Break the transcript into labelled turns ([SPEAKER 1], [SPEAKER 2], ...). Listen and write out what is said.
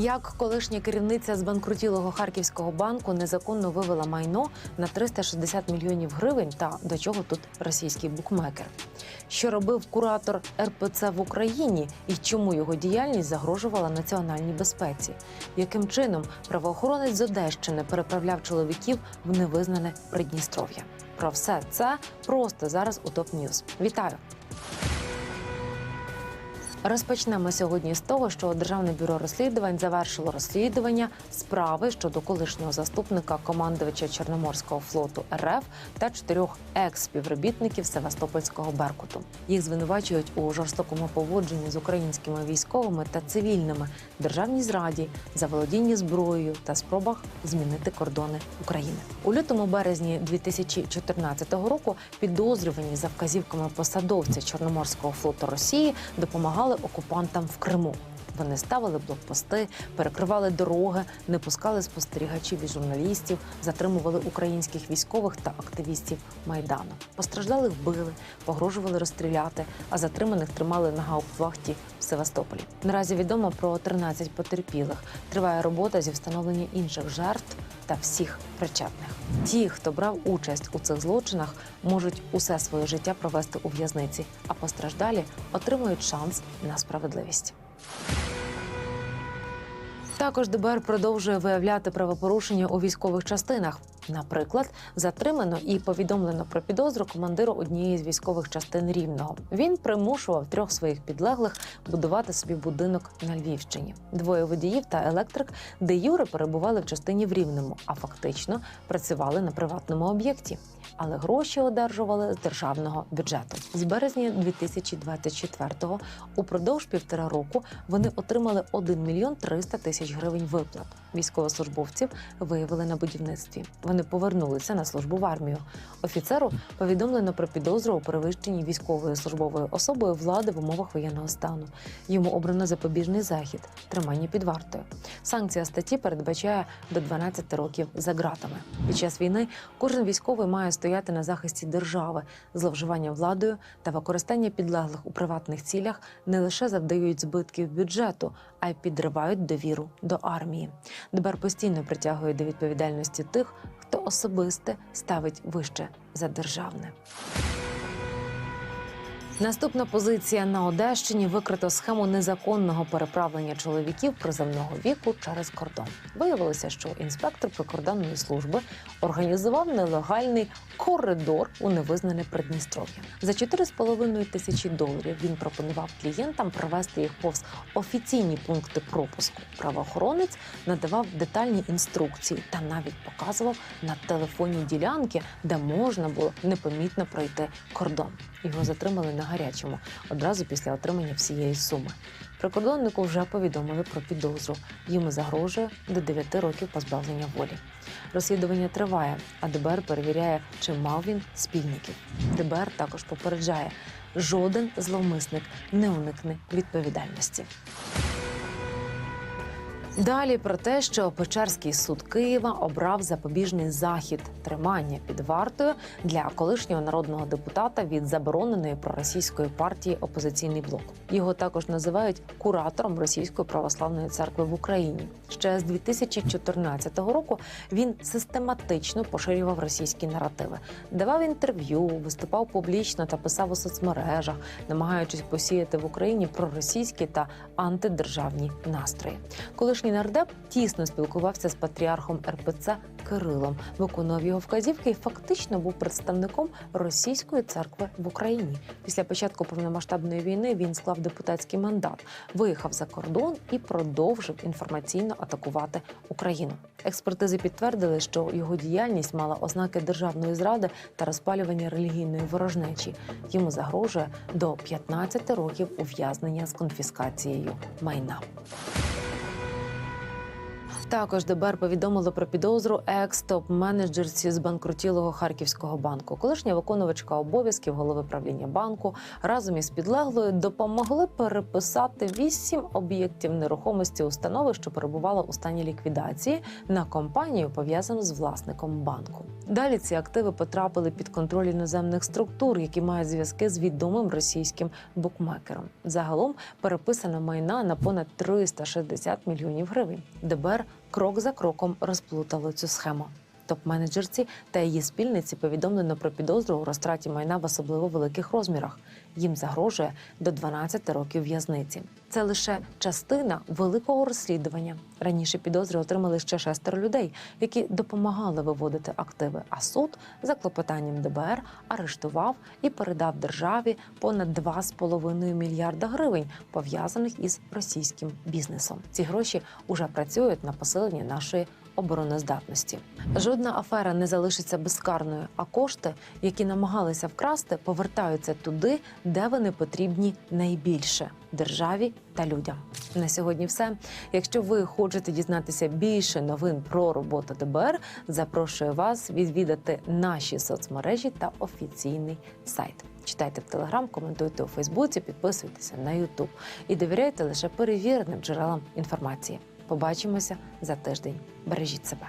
[SPEAKER 1] Як колишня керівниця збанкрутілого харківського банку незаконно вивела майно на 360 мільйонів гривень, та до чого тут російський букмекер? Що робив куратор РПЦ в Україні і чому його діяльність загрожувала національній безпеці? Яким чином правоохоронець з Одещини переправляв чоловіків в невизнане Придністров'я? Про все це просто зараз у топ Ньюз. Вітаю! Розпочнемо сьогодні з того, що Державне бюро розслідувань завершило розслідування справи щодо колишнього заступника командувача Чорноморського флоту РФ та чотирьох екс-співробітників Севастопольського Беркуту. Їх звинувачують у жорстокому поводженні з українськими військовими та цивільними, державній зраді, заволодінні зброєю та спробах змінити кордони України. У лютому березні 2014 року підозрювані за вказівками посадовця Чорноморського флоту Росії допомагали окупантам в Криму. Вони ставили блокпости, перекривали дороги, не пускали спостерігачів і журналістів, затримували українських військових та активістів майдану. Постраждалих били, погрожували розстріляти, а затриманих тримали на гауптвахті в Севастополі. Наразі відомо про 13 потерпілих. Триває робота зі встановлення інших жертв та всіх причетних. Ті, хто брав участь у цих злочинах, можуть усе своє життя провести у в'язниці, а постраждалі отримують шанс на справедливість. Також ДБР продовжує виявляти правопорушення у військових частинах. Наприклад, затримано і повідомлено про підозру командиру однієї з військових частин Рівного. Він примушував трьох своїх підлеглих будувати собі будинок на Львівщині. Двоє водіїв та електрик, де Юри перебували в частині в Рівному, а фактично працювали на приватному об'єкті. Але гроші одержували з державного бюджету. З березня 2024-го упродовж півтора року вони отримали 1 мільйон 300 тисяч гривень виплат. Військовослужбовців виявили на будівництві. Вони повернулися на службу в армію. Офіцеру повідомлено про підозру у перевищенні військовою службовою особою влади в умовах воєнного стану. Йому обрано запобіжний захід тримання під вартою. Санкція статті передбачає до 12 років за ґратами. Під час війни кожен військовий має стояти на захисті держави. Зловживання владою та використання підлеглих у приватних цілях не лише завдають збитків бюджету, а й підривають довіру до армії. ДБР постійно притягує до відповідальності тих, хто особисте ставить вище за державне. Наступна позиція на Одещині викрито схему незаконного переправлення чоловіків призовного віку через кордон. Виявилося, що інспектор прикордонної служби організував нелегальний коридор у невизнане Придністров'я. За 4,5 тисячі доларів він пропонував клієнтам провести їх повз офіційні пункти пропуску. Правоохоронець надавав детальні інструкції та навіть показував на телефонні ділянки, де можна було непомітно пройти кордон. Його затримали на гарячому одразу після отримання всієї суми. Прикордоннику вже повідомили про підозру. Йому загрожує до 9 років позбавлення волі. Розслідування триває, а ДБР перевіряє, чи мав він спільників. ДБР також попереджає, жоден зловмисник не уникне відповідальності. Далі про те, що Печерський суд Києва обрав запобіжний захід тримання під вартою для колишнього народного депутата від забороненої проросійської партії Опозиційний блок. Його також називають куратором Російської православної церкви в Україні. Ще з 2014 року він систематично поширював російські наративи, давав інтерв'ю, виступав публічно та писав у соцмережах, намагаючись посіяти в Україні проросійські та антидержавні настрої. Колишній нардеп тісно спілкувався з патріархом РПЦ Кирилом, виконував його вказівки і фактично був представником російської церкви в Україні. Після початку повномасштабної війни він склав депутатський мандат, виїхав за кордон і продовжив інформаційно атакувати Україну. Експертизи підтвердили, що його діяльність мала ознаки державної зради та розпалювання релігійної ворожнечі. Йому загрожує до 15 років ув'язнення з конфіскацією майна. Також ДБР повідомило про підозру екс-топ-менеджерці з банкрутілого харківського банку. Колишня виконувачка обов'язків голови правління банку разом із підлеглою допомогли переписати вісім об'єктів нерухомості установи, що перебувала у стані ліквідації, на компанію пов'язану з власником банку. Далі ці активи потрапили під контроль іноземних структур, які мають зв'язки з відомим російським букмекером. Загалом переписано майна на понад 360 мільйонів гривень. ДБР крок за кроком розплутало цю схему. Топ-менеджерці та її спільниці повідомлено про підозру у розтраті майна в особливо великих розмірах. Їм загрожує до 12 років в'язниці. Це лише частина великого розслідування. Раніше підозри отримали ще шестеро людей, які допомагали виводити активи. А суд за клопотанням ДБР арештував і передав державі понад 2,5 мільярда гривень, пов'язаних із російським бізнесом. Ці гроші уже працюють на посилення нашої обороноздатності. Жодна афера не залишиться безкарною, а кошти, які намагалися вкрасти, повертаються туди, де вони потрібні найбільше державі та людям. На сьогодні все. Якщо ви хочете дізнатися більше новин про роботу ДБР, запрошую вас відвідати наші соцмережі та офіційний сайт. Читайте в Телеграм, коментуйте у Фейсбуці, підписуйтеся на Ютуб і довіряйте лише перевіреним джерелам інформації. Побачимося за тиждень. Бережіть себе.